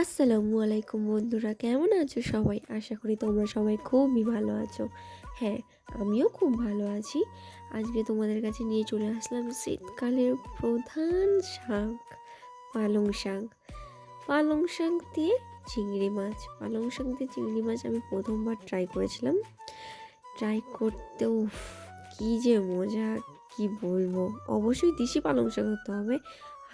আসসালামু আলাইকুম বন্ধুরা, কেমন আছো সবাই? আশা করি তোমরা সবাই খুবই ভালো আছো। হ্যাঁ আমিও খুব ভালো আছি। আজকে তোমাদের কাছে নিয়ে চলে আসলাম শীতকালের প্রধান শাক, পালং শাক। পালং শাক দিয়ে চিংড়ি মাছ। পালং শাক দিয়ে চিংড়ি মাছ আমি প্রথমবার ট্রাই করেছিলাম। ট্রাই করতে কী যে মজা, কি বলব? অবশ্যই দেশি পালং শাক হতে হবে।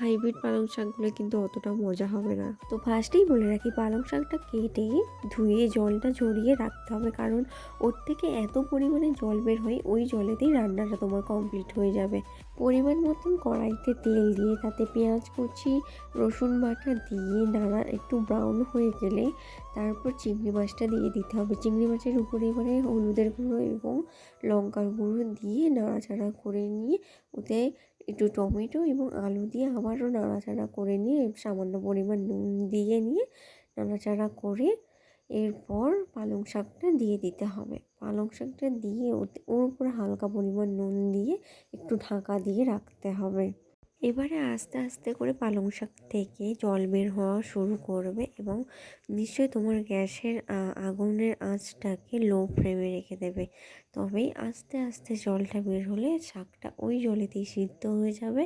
হাইব্রিড পালং শাকগুলো কিন্তু অতটা মজা হবে না। তো ফার্স্টেই বলে রাখি, পালং শাকটা কেটে ধুয়ে জলটা ঝরিয়ে রাখতে হবে, কারণ ওর থেকে এত পরিমাণে জল বের হয়, ওই জলেতেই রান্নাটা তোমার কমপ্লিট হয়ে যাবে। পরিমাণ মতন কড়াইতে তেল দিয়ে তাতে পেঁয়াজ কুচি, রসুন বাটা দিয়ে নাড়া একটু ব্রাউন হয়ে গেলে তারপর চিংড়ি মাছটা দিয়ে দিতে হবে। চিংড়ি মাছের উপরে এবারে হলুদের গুঁড়ো এবং লঙ্কার গুঁড়ো দিয়ে নাড়াচাড়া করে নিয়ে ওতে একটু টমেটো এবং আলু দিয়ে আবারও নাড়াচাড়া করে নিয়ে, সামান্য পরিমাণ নুন দিয়ে নিয়ে নাড়াচাড়া করে এরপর পালং শাকটা দিয়ে দিতে হবে। পালং শাকটা দিয়ে ওর উপরে হালকা পরিমাণ নুন দিয়ে একটু ঢাকা দিয়ে রাখতে হবে। এবারে আস্তে আস্তে করে পালং শাক থেকে জল বের হওয়া শুরু করবে এবং নিশ্চয়ই তোমার গ্যাসের আগুনের আঁচটাকে লো ফ্লেমে রেখে দেবে। তবেই আস্তে আস্তে জলটা বের হলে শাকটা ওই জলেতেই সিদ্ধ হয়ে যাবে।